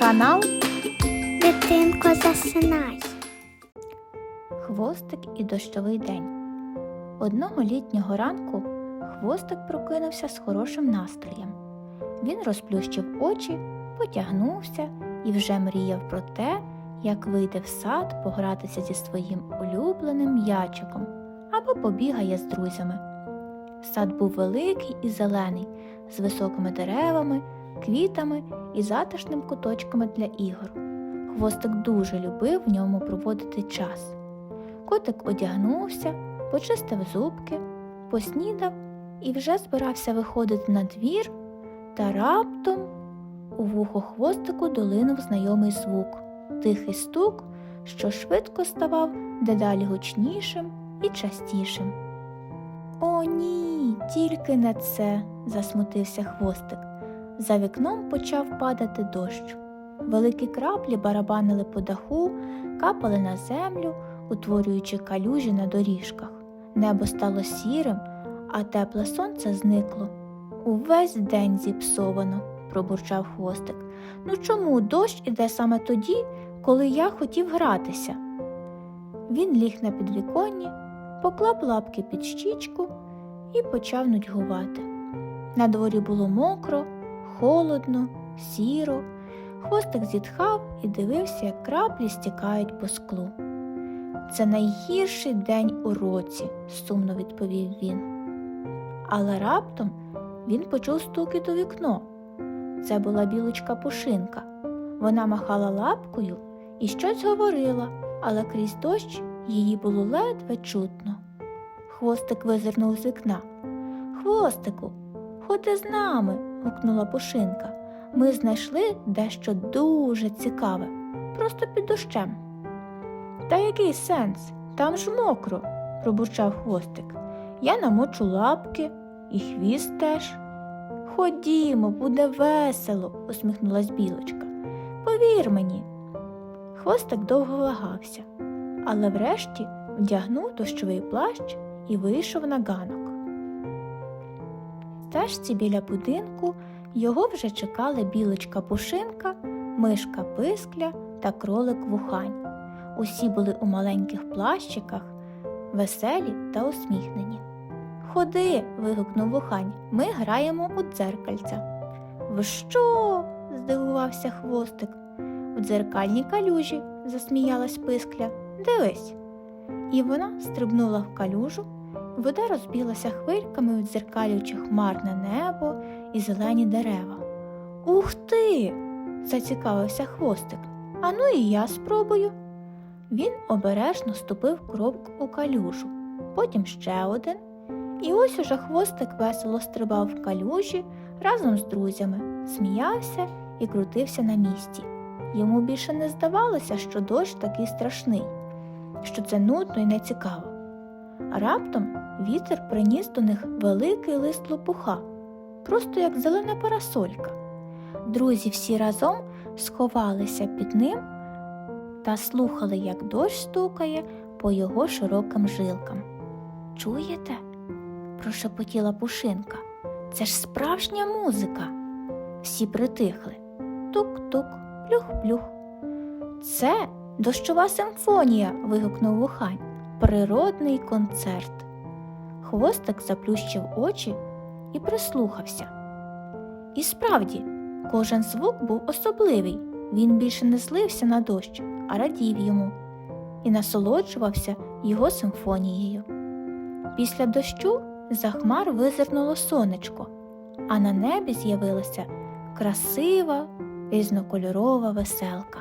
Канал Дитинко засинай. Хвостик і дощовий день. Одного літнього ранку хвостик прокинувся з хорошим настроєм. Він розплющив очі, потягнувся і вже мріяв про те, як вийде в сад погратися зі своїм улюбленим м'ячиком або побігає з друзями. Сад був великий і зелений, з високими деревами, квітами і затишним куточками для ігор. Хвостик дуже любив в ньому проводити час. Котик одягнувся, почистив зубки, поснідав і вже збирався виходити на двір, та раптом у вухо хвостику долинув знайомий звук, тихий стук, що швидко ставав дедалі гучнішим і частішим. О, ні, тільки не це, засмутився хвостик. За вікном почав падати дощ. Великі краплі барабанили по даху, капали на землю, утворюючи калюжі на доріжках. Небо стало сірим, а тепле сонце зникло. Увесь день зіпсовано, пробурчав хвостик. Ну чому дощ іде саме тоді, коли я хотів гратися? Він ліг на підвіконні, поклав лапки під щічку і почав нудьгувати. На дворі було мокро, холодно, сіро. Хвостик зітхав і дивився, як краплі стікають по склу. Це найгірший день у році, сумно відповів він. Але раптом він почув стукіт у вікно. Це була білочка пушинка. Вона махала лапкою і щось говорила, але крізь дощ її було ледве чутно. Хвостик визирнув з вікна. Хвостику, ходи з нами. Гукнула пушинка. Ми знайшли дещо дуже цікаве, просто під дощем. Та який сенс? Там ж мокро, пробурчав хвостик. Я намочу лапки і хвіст теж. Ходімо, буде весело, усміхнулась білочка. Повір мені. Хвостик довго вагався, але врешті вдягнув дощовий плащ і вийшов на ганок. В стежці біля будинку його вже чекали білочка пушинка, мишка пискля та кролик вухань. Усі були у маленьких плащиках, веселі та усміхнені. Ходи. вигукнув вухань. Ми граємо у дзеркальця. Ви що? здивувався хвостик. У дзеркальній калюжі, засміялась пискля. Дивись. І вона стрибнула в калюжу, вода розбілася хвильками, відзеркалюючи хмарне небо і зелені дерева. Ух ти! зацікавився хвостик. Ану і я спробую. Він обережно ступив крок у калюжу, потім ще один. І ось уже хвостик весело стрибав в калюжі разом з друзями, сміявся і крутився на місці. Йому більше не здавалося, що дощ такий страшний, що це нудно і нецікаво. Раптом вітер приніс до них великий лист лопуха, просто як зелена парасолька. Друзі всі разом сховалися під ним та слухали, як дощ стукає по його широким жилкам. Чуєте? прошепотіла пушинка. Це ж справжня музика. Всі притихли. Тук-тук, плюх-плюх. Це дощова симфонія. вигукнув вухань. Природний концерт. Хвостик заплющив очі і прислухався. І справді, кожен звук був особливий. Він більше не злився на дощ, а радів йому і насолоджувався його симфонією. Після дощу за хмар визирнуло сонечко, а на небі з'явилася красива, різнокольорова веселка.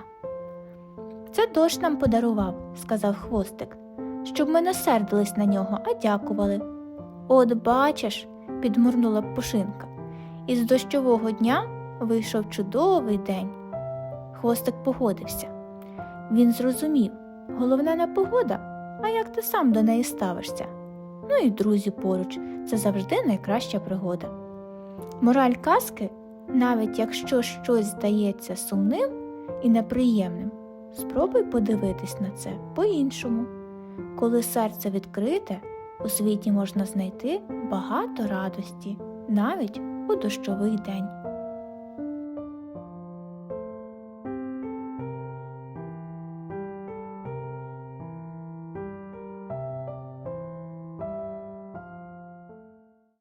Це дощ нам подарував, сказав хвостик, щоб ми не сердились на нього, а дякували. От бачиш, підмурнула пушинка, із дощового дня вийшов чудовий день. Хвостик погодився. Він зрозумів головне не погода, а як ти сам до неї ставишся. Ну і друзі поруч це завжди найкраща пригода. Мораль казки, навіть якщо щось здається сумним і неприємним, спробуй подивитись на це по-іншому. Коли серце відкрите, у світі можна знайти багато радості, навіть у дощовий день.